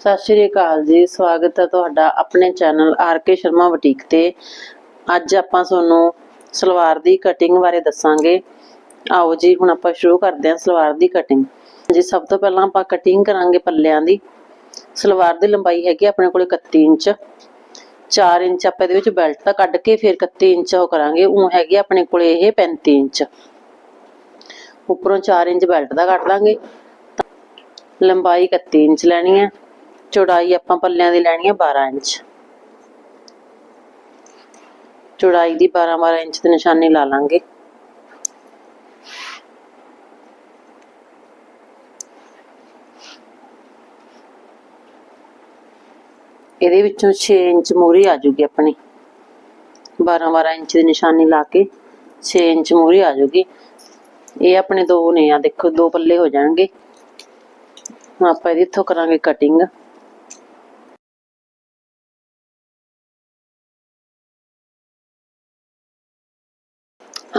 ਸਤਿ ਸ਼੍ਰੀ ਅਕਾਲ ਜੀ। ਸਵਾਗਤ ਹੈ ਤੁਹਾਡਾ ਆਪਣੇ channel R K Sharma boutique ਤੇ। ਅੱਜ ਆਪਾਂ ਤੁਹਾਨੂੰ ਸਲਵਾਰ ਦੀ ਕਟਿੰਗ ਬਾਰੇ ਦੱਸਾਂਗੇ। ਆਓ ਜੀ, ਹੁਣ ਆਪਾਂ ਸ਼ੁਰੂ ਕਰਦੇ ਹਾਂ ਸਲਵਾਰ ਦੀ ਕਟਿੰਗ ਜੀ, ਸਭ ਤੋਂ ਪਹਿਲਾਂ ਆਪਾਂ ਕਟਿੰਗ ਕਰਾਂਗੇ ਪੱਲਿਆਂ ਦੀ। ਸਲਵਾਰ ਦੀ ਲੰਬਾਈ ਹੈਗੀ ਆਪਣੇ ਕੋਲ 31 ਇੰਚ। 4 ਇੰਚ ਆਪਾਂ ਇਹਦੇ ਵਿੱਚ ਬੈਲਟ ਦਾ ਕੱਢ ਕੇ ਫਿਰ 31 ਇੰਚ ਉਹ ਕਰਾਂਗੇ। ਉਹ ਹੈਗੀ ਆਪਣੇ ਕੋਲ ਇਹ 35 ਇੰਚ। ਉੱਪਰੋਂ 4 ਇੰਚ ਬੈਲਟ ਦਾ ਕੱਢ ਦਾਂਗੇ। ਲੰਬਾਈ 31 ਇੰਚ ਲੈਣੀ ਹੈ। ਚੌੜਾਈ ਆਪਾਂ ਪੱਲਿਆਂ ਦੀ ਲੈਣੀ ਹੈ 12 ਇੰਚ। ਚੌੜਾਈ ਦੀ 12 12 ਇੰਚ ਦੀ ਨਿਸ਼ਾਨੀ ਲਾ ਲਾਂਗੇ। ਇਹਦੇ ਵਿੱਚੋਂ 6 ਇੰਚ ਮੂਰੀ ਆ ਜੂਗੀ ਆਪਣੀ। 12 12 ਇੰਚ ਦੀ ਨਿਸ਼ਾਨੀ ਲਾ ਕੇ 6 ਇੰਚ ਮੂਰੀ ਆ ਜੂਗੀ। ਇਹ ਆਪਣੇ ਦੋ ਨੇ ਆ, ਦੇਖੋ ਦੋ ਪੱਲੇ ਹੋ ਜਾਣਗੇ। ਹੁਣ ਆਪਾਂ ਇਹਦੀ ਇੱਥੋਂ ਕਰਾਂਗੇ ਕਟਿੰਗ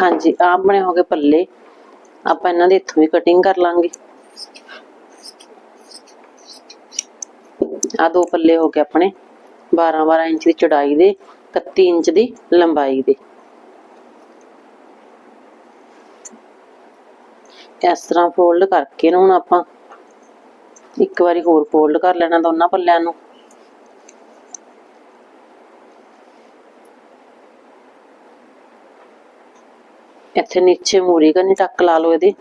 ਹਾਂਜੀ, ਆਹ ਬਣੇ ਹੋ ਗਏ ਪੱਲੇ। ਆਪਾਂ ਇਹਨਾਂ ਦੀ ਇੱਥੋਂ ਵੀ ਕਟਿੰਗ ਕਰ ਲਾਂਗੇ। ਆ ਦੋ ਪੱਲੇ ਹੋ ਗਏ ਆਪਣੇ। 12 12 ਇੰਚ ਦੀ ਚੌੜਾਈ ਦੇ 31 ਇੰਚ ਦੀ ਲੰਬਾਈ ਦੇ। ਇਸ ਤਰ੍ਹਾਂ ਫੋਲਡ ਕਰਕੇ ਨਾ ਹੁਣ ਆਪਾਂ ਇੱਕ ਵਾਰੀ ਹੋਰ ਫੋਲਡ ਕਰ ਲੈਣਾ ਦੋਨਾਂ ਪੱਲਿਆਂ ਨੂੰ। ਇੱਥੇ ਨੀਚੇ ਮੂਰੀ ਕਰਨੀ ਟੱਕ ਲਾ ਲਓ ਇਹਦੀ।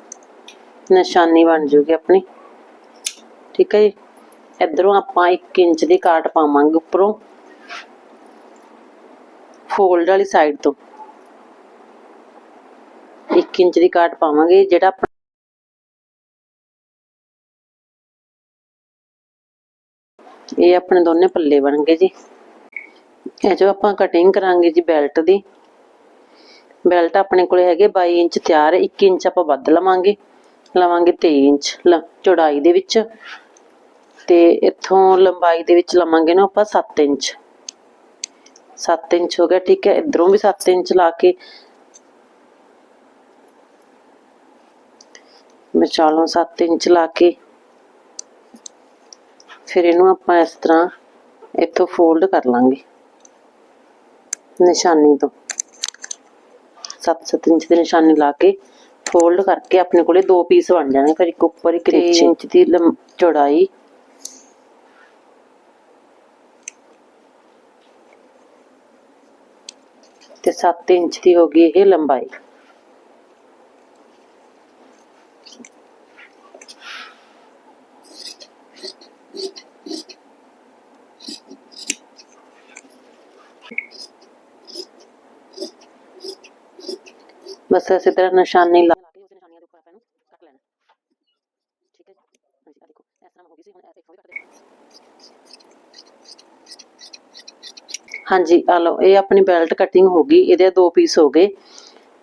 ਨਿਸ਼ਾਨੀ ਬਣ ਜੂਗੀ ਆਪਣੀ। ਠੀਕ ਹੈ ਜੀ? ਇਧਰੋਂ ਆਪਾਂ 1 ਇੰਚ ਦੀ ਕਾਟ ਪਾਵਾਂਗੇ ਉੱਪਰੋਂ। ਫੋਲਡ ਵਾਲੀ ਸਾਈਡ ਤੋਂ। 1 ਇੰਚ ਦੀ ਕਾਟ ਪਾਵਾਂਗੇ, ਜਿਹੜਾ ਇਹ ਆਪਣੇ ਦੋਨੇ ਪੱਲੇ ਬਣ ਗਏ ਜੀ। ਇਹ ਜੋ ਆਪਾਂ ਕਟਿੰਗ ਕਰਾਂਗੇ ਜੀ ਬੈਲਟ ਦੀ। ਬੈਲਟ ਆਪਣੇ ਕੋਲੇ ਹੈਗੇ 22 ਇੰਚ ਤਿਆਰ ਹੈ 1 ਇੰਚ ਆਪਾਂ ਵੱਧ ਲਵਾਂਗੇ। ਲਵਾਂਗੇ 23 ਇੰਚ ਚੌੜਾਈ ਦੇ ਵਿੱਚ। ਤੇ ਇੱਥੋਂ ਲੰਬਾਈ ਦੇ ਵਿੱਚ ਲਵਾਂਗੇ ਨਾ ਆਪਾਂ 7 ਇੰਚ। 7 ਇੰਚ ਹੋ ਗਿਆ, ਠੀਕ ਹੈ, ਇਧਰੋਂ ਵੀ 7 ਇੰਚ ਲਾ ਕੇ। ਵਿਚਾਲੋਂ 7 ਇੰਚ ਲਾ ਕੇ। ਫਿਰ ਇਹਨੂੰ ਆਪਾਂ ਇਸ ਤਰ੍ਹਾਂ ਇੱਥੋਂ ਫੋਲਡ ਕਰ ਲਾਂਗੇ। ਨਿਸ਼ਾਨੀ ਤੋਂ। 7-7 ਇੰਚ ਦੀ ਨਿਸ਼ਾਨੀ ਲਾ ਕੇ ਫੋਲਡ ਕਰਕੇ ਆਪਣੇ ਕੋਲੇ ਦੋ ਪੀਸ ਬਣ ਜਾਣੇ ਫਿਰ ਇੱਕ ਉੱਪਰ ਇੱਕ ਨੀਚੇ। ਇੰਚ ਦੀ ਚੌੜਾਈ। ਤੇ 7 ਇੰਚ ਦੀ ਹੋ ਗਈ ਇਹ ਲੰਬਾਈ। ਬਸ ਇਸੇ ਤਰ੍ਹਾਂ ਨਿਸ਼ਾਨੀ ਲਾ ਕੇ ਉਸ ਨਿਸ਼ਾਨੀਆਂ ਦੇ ਉੱਪਰ ਆਪਾਂ ਇਹਨੂੰ ਕੱਟ ਲੈਣਾ। ਠੀਕ ਹੈ ਜੀ? ਹਾਂਜੀ ਆ ਦੇਖੋ, ਇਸ ਤਰ੍ਹਾਂ ਹੋ ਗਈ ਸੀ, ਹੁਣ ਇਹ ਦੇਖੋ ਕੱਟ ਹਾਂਜੀ, ਆ ਲਓ, ਇਹ ਆਪਣੀ ਬੈਲਟ ਕਟਿੰਗ ਹੋ ਗਈ, ਇਹਦੇ ਦੋ ਪੀਸ ਹੋ ਗਏ।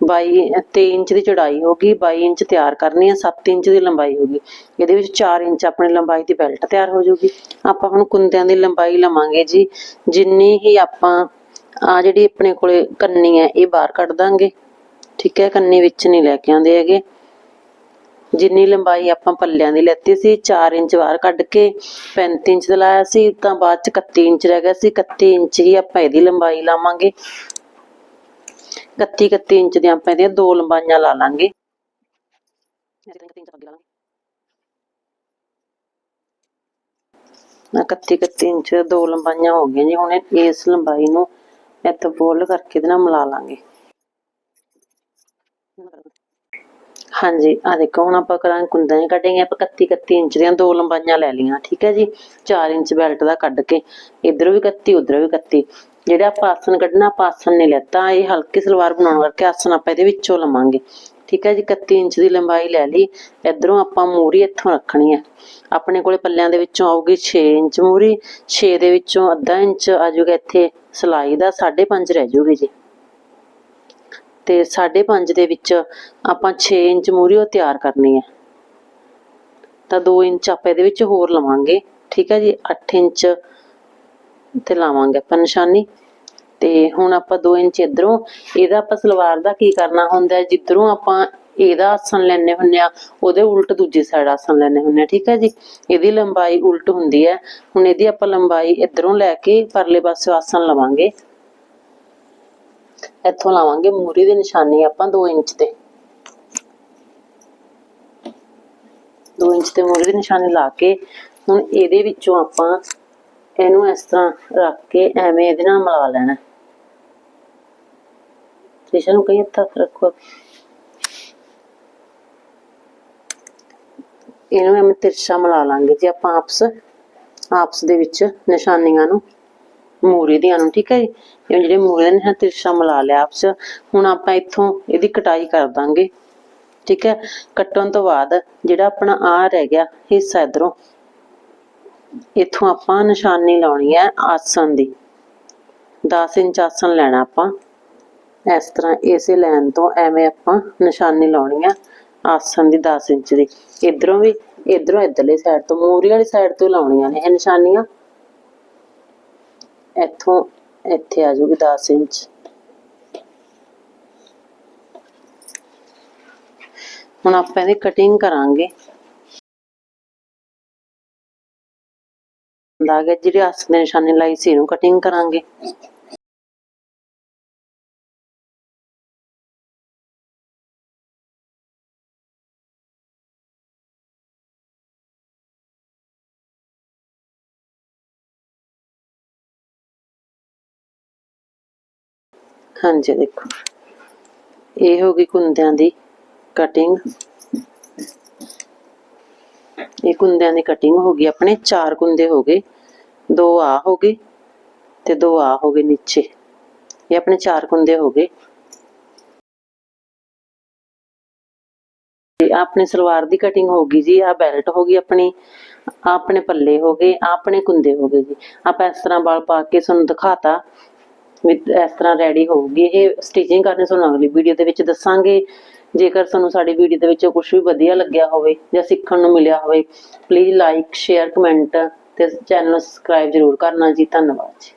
22 23 ਇੰਚ ਦੀ ਚੜਾਈ ਹੋਗੀ ਗਈ 22 ਇੰਚ ਤਿਆਰ ਕਰਨੀ ਹੈ 7 ਇੰਚ ਦੀ ਲੰਬਾਈ ਹੋ ਗਈ। ਇਹਦੇ ਵਿੱਚ 4 ਇੰਚ ਆਪਣੀ ਲੰਬਾਈ ਦੀ ਬੈਲਟ ਤਿਆਰ ਹੋ ਜਾਊਗੀ। ਆਪਾਂ ਹੁਣ ਕੁੰਦਿਆਂ ਦੀ ਲੰਬਾਈ ਲਵਾਂਗੇ ਜੀ, ਜਿੰਨੀ ਹੀ ਆਪਾਂ ਆ ਜਿਹੜੀ ਆਪਣੇ ਕੋਲੇ ਕੰਨੀ ਹੈ, ਇਹ ਬਾਹਰ ਕੱਢ ਦਾਂਗੇ। ਠੀਕ ਹੈ, ਕੰਨੀ ਵਿੱਚ ਨਹੀਂ ਲੈ ਕੇ ਆਉਂਦੇ ਹੈਗੇ। ਜਿੰਨੀ ਲੰਬਾਈ ਆਪਾਂ ਪੱਲਿਆਂ ਦੀ ਲੈਤੀ ਸੀ 4 ਇੰਚ ਬਾਹਰ ਕੱਢ ਕੇ 35 ਇੰਚ ਦਾ ਲਾਇਆ ਸੀ, ਤਾਂ ਬਾਅਦ ਚ 31 ਇੰਚ ਰਹਿ ਗਿਆ ਸੀ। 31 ਇੰਚ ਹੀ ਆਪਾਂ ਇਹਦੀ ਲੰਬਾਈ ਲਾਵਾਂਗੇ। 31 31 ਇੰਚ ਦੀਆਂ ਆਪਾਂ ਇਹਦੀਆਂ ਦੋ ਲੰਬਾਈਆਂ ਲਾ ਲਾਂਗੇ। 31 31 ਇੰਚ ਦੋ ਲੰਬਾਈਆਂ ਹੋ ਗਈਆਂ ਜੀ, ਹੁਣ ਇਸ ਲੰਬਾਈ ਨੂੰ ਇੱਥੇ ਫੋਲਡ ਕਰਕੇ ਇਹਦੇ ਨਾਲ ਮਿਲਾ ਲਾਂਗੇ। ਹਾਂਜੀ ਆ ਦੇਖੋ, ਹੁਣ ਆਪਾਂ ਕਰਾਂਗੇ ਕੁੰਦਾਂ ਹੀ ਕੱਢਾਂਗੇ ਆਪਾਂ 31 31 ਇੰਚ ਦੀਆਂ ਦੋ ਲੰਬਾਈਆਂ ਲੈ ਲਈਆਂ, ਠੀਕ ਹੈ ਜੀ? 4 ਇੰਚ ਬੈਲਟ ਦਾ ਕੱਢ ਕੇ, ਇਧਰੋਂ ਵੀ 31 ਉਧਰੋਂ ਵੀ 31 ਜਿਹੜਾ ਆਪਾਂ ਆਸਨ ਕੱਢਣਾ, ਆਪਾਂ ਆਸਨ ਨਹੀਂ ਲੈਤਾ ਇਹ ਹਲਕੀ ਸਲਵਾਰ ਬਣਾਉਣ ਕਰਕੇ ਆਸਨ ਆਪਾਂ ਇਹਦੇ ਵਿੱਚੋਂ ਲਵਾਂਗੇ। ਠੀਕ ਹੈ ਜੀ? 31 ਇੰਚ ਦੀ ਲੰਬਾਈ ਲੈ ਲਈ, ਇਧਰੋਂ ਆਪਾਂ ਮੂਰੀ ਇੱਥੋਂ ਰੱਖਣੀ ਹੈ। ਆਪਣੇ ਕੋਲੇ ਪੱਲਿਆਂ ਦੇ ਵਿੱਚੋਂ ਆਊਗੀ 6 ਇੰਚ ਮੂਰੀ 6 ਦੇ ਵਿੱਚੋਂ ਅੱਧਾ ਇੰਚ, ਆ ਜਾਊਗਾ ਇੱਥੇ ਸਲਾਈ ਦਾ 5.5 ਰਹਿ ਜਾਊਗੀ ਜੀ। ਤੇ 5.5 ਦੇ ਵਿੱਚ ਆਪਾਂ 6 ਇੰਚ ਮੂਰੀ ਉਹ ਤਿਆਰ ਕਰਨੀ ਹੈ। ਤਾਂ 2 ਇੰਚ ਆਪਾਂ ਇਹਦੇ ਵਿੱਚ ਹੋਰ ਲਵਾਂਗੇ। ਠੀਕ ਹੈ ਜੀ 8 ਇੰਚ ਤੇ ਲਾਵਾਂਗੇ ਆਪਾਂ ਨਿਸ਼ਾਨੀ। ਤੇ ਹੁਣ ਆਪਾਂ 2 ਇੰਚ ਇਧਰੋਂ, ਇਹਦਾ ਆਪਾਂ ਸਲਵਾਰ ਦਾ ਕੀ ਕਰਨਾ ਹੁੰਦਾ ਹੈ? ਜਿੱਧਰੋਂ ਆਪਾਂ ਇਹਦਾ ਆਸਣ ਲੈਣੇ ਹੁੰਨੇ ਆ ਉਹਦੇ ਉਲਟ ਦੂਜੀ ਸਾਈਡ ਆਸਣ ਲੈਣੇ ਹੁੰਨੇ ਆ ਠੀਕ ਹੈ ਜੀ। ਇਹਦੀ ਲੰਬਾਈ ਉਲਟ ਹੁੰਦੀ ਹੈ। ਹੁਣ ਇਹਦੀ ਆਪਾਂ ਲੰਬਾਈ ਇਧਰੋਂ ਲੈ ਕੇ ਪਰਲੇ ਪਾਸੇ ਆਸਣ ਲਵਾਂਗੇ। ਇੱਥੋਂ ਲਾਵਾਂਗੇ ਮੂਰੀ ਦੀ ਨਿਸ਼ਾਨੀ ਆਪਾਂ 2 ਇੰਚ ਤੇ 2 ਇੰਚ ਤੇ ਮੂਰੀ ਦੀ ਨਿਸ਼ਾਨੀ ਲਾ ਕੇ ਹੁਣ ਇਹਦੇ ਵਿੱਚੋਂ ਆਪਾਂ ਇਹਨੂੰ ਇਸ ਤਰ੍ਹਾਂ ਰੱਖ ਕੇ ਐਵੇਂ ਇਹਦੇ ਨਾਲ ਮਿਲਾ ਲੈਣਾ। ਤ੍ਰਿਸ਼ਾ ਨੂੰ ਕਹੀ ਹੱਥ ਰੱਖੋ। ਇਹਨੂੰ ਐਵੇਂ ਤਿਰਛਾ ਮਿਲਾ ਲਾਂਗੇ ਜੇ ਆਪਾਂ ਆਪਸ ਆਪਸ ਦੇ ਵਿੱਚ ਨਿਸ਼ਾਨੀਆਂ ਨੂੰ ਮੂਰੇ ਦੀਆਂ ਨੂੰ, ਠੀਕ ਹੈ ਜੀ? ਇਹ ਜਿਹੜੇ ਮੂਰੇ ਨੇ ਨਿਸ਼ਾਨ ਤਿਰਛਾ ਮਿਲਾ ਲਿਆ ਆਪਸ ਹੁਣ ਆਪਾਂ ਇੱਥੋਂ ਇਹਦੀ ਕਟਾਈ ਕਰ ਦਾਂਗੇ, ਠੀਕ ਹੈ? ਕੱਟਣ ਤੋਂ ਬਾਅਦ ਜਿਹੜਾ ਆਪਣਾ ਆ ਰਹਿ ਗਿਆ ਹਿੱਸਾ ਇਧਰੋਂ, ਇੱਥੋਂ ਆਪਾਂ ਨਿਸ਼ਾਨੀ ਲਾਉਣੀ ਹੈ ਆਸਨ ਦੀ। 10 ਇੰਚ ਆਸਣ ਲੈਣਾ ਆਪਾਂ। ਇਸ ਤਰ੍ਹਾਂ ਇਸੇ ਲਾਈਨ ਤੋਂ ਐਵੇਂ ਆਪਾਂ ਨਿਸ਼ਾਨੀ ਲਾਉਣੀ ਆ ਆਸਨ ਦੀ 10 ਇੰਚ ਦੀ। ਇਧਰੋਂ ਵੀ, ਇਧਰੋਂ ਇਧਰਲੀ ਸਾਈਡ ਤੋਂ ਮੂਰੀ ਵਾਲੀ ਸਾਈਡ ਤੋਂ ਲਾਉਣੀਆਂ ਨੇ ਇਹ ਨਿਸ਼ਾਨੀਆਂ। ਇੱਥੋਂ ਇੱਥੇ ਆ ਜੂਗੀ 10 ਇੰਚ। ਹੁਣ ਆਪਾਂ ਇਹਦੀ ਕਟਿੰਗ ਕਰਾਂਗੇ। ਲਾਗੇ ਜਿਹੜੇ ਆਸ ਦੀ ਨਿਸ਼ਾਨੀ ਲਾਈ ਸੀ ਇਹਨੂੰ ਕਟਿੰਗ ਕਰਾਂਗੇ। ਹਾਂਜੀ, ਦੇਖੋ। ਇਹ ਹੋ ਗਈ ਕੁੰਦਿਆਂ ਦੀ ਕਟਿੰਗ ਇਹ ਕੁੰਦਿਆਂ ਦੀ ਕਟਿੰਗ ਹੋ ਗਈ ਆਪਣੇ, ਚਾਰ ਕੁੰਦੇ ਹੋ ਗਏ। ਦੋ ਆ ਹੋ ਗਏ ਤੇ ਦੋ ਆ ਹੋ ਗਏ ਨੀਚੇ। ਇਹ ਆਪਣੇ ਚਾਰ ਕੁੰਦੇ ਹੋ ਗਏ। ਤੇ ਸਲਵਾਰ ਦੀ ਕਟਿੰਗ ਹੋ ਗਈ ਜੀ ਆ ਬੈਲਟ ਹੋ ਗਈ ਆਪਣੀ। ਆਪਣੇ ਪੱਲੇ ਹੋ ਗਏ ਆਪਣੇ ਕੁੰਦੇ ਹੋ ਗਏ ਜੀ। ਆਪਾਂ ਇਸ ਤਰ੍ਹਾਂ ਵਾਲ ਪਾ ਕੇ ਤੁਹਾਨੂੰ ਦਿਖਾਤਾ। ਵੀ ਇਸ ਤਰ੍ਹਾਂ ਰੈਡੀ ਹੋਊਗੀ, ਇਹ ਸਟਿਚਿੰਗ ਕਰਨੀ ਤੁਹਾਨੂੰ ਅਗਲੀ ਵੀਡੀਓ ਦੇ ਵਿੱਚ ਦੱਸਾਂਗੇ। ਜੇਕਰ ਤੁਹਾਨੂੰ ਸਾਡੀ ਵੀਡੀਓ ਦੇ ਵਿੱਚੋਂ ਕੁਝ ਵੀ ਵਧੀਆ ਲੱਗਿਆ ਹੋਵੇ ਜਾਂ ਸਿੱਖਣ ਨੂੰ ਮਿਲਿਆ ਹੋਵੇ ਪਲੀਜ਼ ਲਾਈਕ ਸ਼ੇਅਰ ਕਮੈਂਟ ਤੇ ਚੈਨਲ ਨੂੰ ਸਬਸਕ੍ਰਾਈਬ ਜ਼ਰੂਰ ਕਰਨਾ ਜੀ। ਧੰਨਵਾਦ ਜੀ।